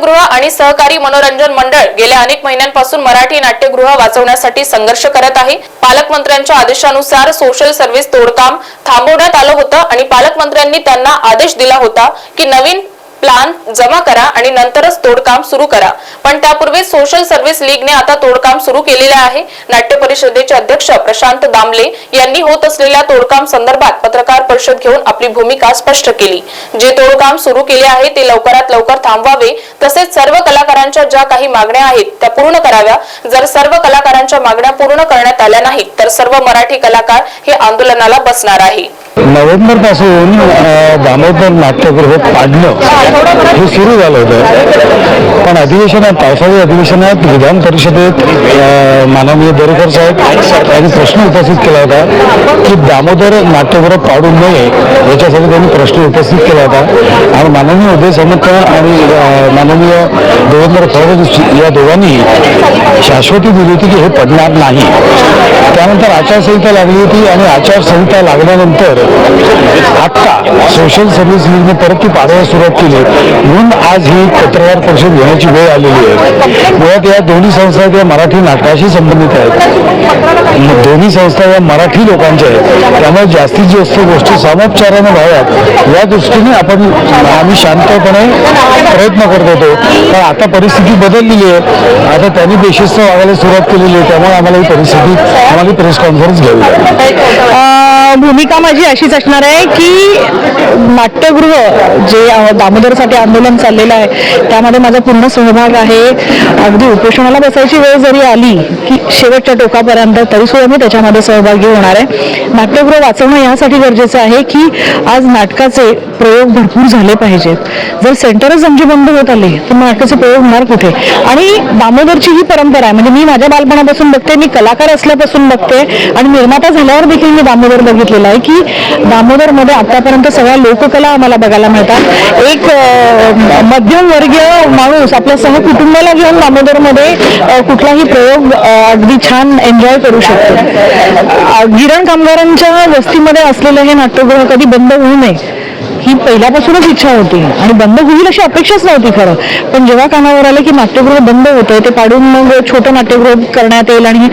नाट्यगृह आणि सहकारी मनोरंजन मंडळ गेल्या अनेक महिन्यांपासून मराठी नाट्यगृह वाचवण्यासाठी संघर्ष करत आहे. पालकमंत्र्यांच्या आदेशानुसार सोशल सर्व्हिस तोडकाम थांबवण्यात आलं होतं आणि पालकमंत्र्यांनी त्यांना आदेश दिला होता की नवीन प्लान जमा करा आणि नंतरच तोडकाम सुरू करा. पण त्यापूर्वी सोशल सर्व्हिस लीगने आता तोडकाम सुरू केलेले आहे. नाट्य परिषदेचे अध्यक्ष प्रशांत दामले यांनी होत असलेल्या तोडकाम संदर्भात पत्रकार परिषद घेऊन आपली भूमिका स्पष्ट केली. जे तोडकाम सुरू केले आहे ते लवकरात लवकर थांबवावे. तसेच सर्व कलाकारांच्या ज्या काही मागण्या आहेत त्या पूर्ण कराव्या. जर सर्व कलाकारांच्या मागण्या पूर्ण करण्यात आल्या नाहीत तर सर्व मराठी कलाकार हे आंदोलनाला बसणार आहे. नोव्हेंबरपासून दामोदर नाट्यगृह पाडणं हे सुरू झालं होतं. पण अधिवेशनात पावसाळी अधिवेशनात विधान परिषदेत माननीय दरेकर साहेब यांनी प्रश्न उपस्थित केला होता की दामोदर नाट्यगृह पाडू नये याच्यासाठी त्यांनी प्रश्न उपस्थित केला होता. आणि माननीय उदय सामंत आणि माननीय देवेंद्र फडणवीस या दोघांनी शाश्वती दिली होती की हे पडणार नाही. त्यानंतर आचारसंहिता लागली होती आणि आचारसंहिता लागल्यानंतर आत्ता सोशल सर्व्हिस लीगने परत ती पाडायला सुरुवात केली. म्हणून आज ही पत्रकार परिषद घेण्याची वेळ आलेली आहे. मुळात या दोन्ही संस्था त्या मराठी नाटकाशी संबंधित आहेत. दोन्ही संस्था या मराठी लोकांच्या आहेत. त्यामुळे जास्तीत जास्त गोष्टी सामोपचाराने व्हाव्यात. या दृष्टीने आपण आम्ही शांतपणे प्रयत्न करत होतो. पण आता परिस्थिती बदललेली आहे. आता त्यांनी बेशिस्त वागायला सुरुवात केलेली आहे. त्यामुळे आम्हाला ही परिस्थिती आम्हाला प्रेस कॉन्फरन्स घ्यावी लागेल. भूमिका माझी अशीच असणार आहे की नाट्यगृह जे दामोदरसाठी आंदोलन चाललेलं आहे त्यामध्ये माझा पूर्ण सहभाग आहे. अगदी उपोषणाला बसायची वेळ जरी आली की शेवटच्या टोकापर्यंत तरीसुद्धा मी त्याच्यामध्ये सहभागी होणार आहे. नाट्यगृह वाचवणं यासाठी गरजेचं आहे की आज नाटकाचे प्रयोग भरपूर झाले पाहिजेत. जर सेंटरच आमचे बंद होत आले तर मग नाटकाचे प्रयोग होणार कुठे? आणि दामोदरची ही परंपरा आहे म्हणजे मी माझ्या बालपणापासून बघते मी कलाकार असल्यापासून बघते आणि निर्माता झाल्यावर देखील मी दामोदर बघितलेला आहे की दामोदरमध्ये आतापर्यंत सगळ्या लोककला आम्हाला बघायला मिळतात. एक मध्यमवर्गीय माणूस आपल्या सहकुटुंबाला घेऊन दामोदरमध्ये कुठलाही प्रयोग अगदी छान एन्जॉय करू शकतो. गिरण कामगारांच्या वस्तीमध्ये असलेलं हे नाट्यगृह कधी बंद होऊ नये. ही पहिल्यापासूनच इच्छा होती आणि बंद होईल अशी अपेक्षाच नव्हती खरं. पण जेव्हा कानावर आलं की नाट्यगृह बंद होतंय ते पाडून मग छोटं नाट्यगृह करण्यात येईल आणि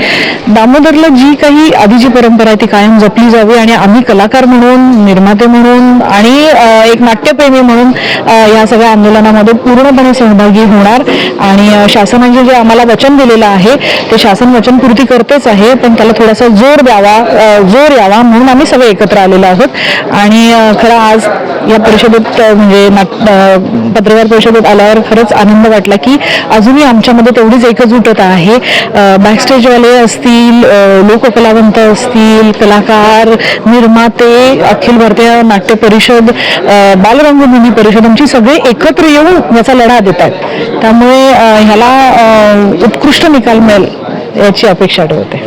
दामोदरला जी काही आधीची परंपरा आहे ती कायम जपली जावी आणि आम्ही कलाकार म्हणून निर्माते म्हणून आणि एक नाट्यप्रेमी म्हणून या सगळ्या आंदोलनामध्ये पूर्णपणे सहभागी होणार. आणि शासनाचे जे आम्हाला वचन दिलेलं आहे ते शासन वचनपूर्ती करतेच आहे पण त्याला थोडासा जोर द्यावा जोर यावा म्हणून आम्ही सगळे एकत्र आलेलो आहोत. आणि खरं आज या परिषदेत म्हणजे नाट- पत्रकार परिषदेत आल्यावर खरंच आनंद वाटला की अजूनही आमच्यामध्ये तेवढीच एकजुटता आहे. बॅकस्टेजवाले असतील लोककलावंत असतील कलाकार निर्माते अखिल भारतीय नाट्य परिषद बालरंगभूमी परिषद आमची सगळे एकत्र येऊन याचा लढा देतात त्यामुळे ह्याला उत्कृष्ट निकाल मिळेल याची अपेक्षा ठेवते.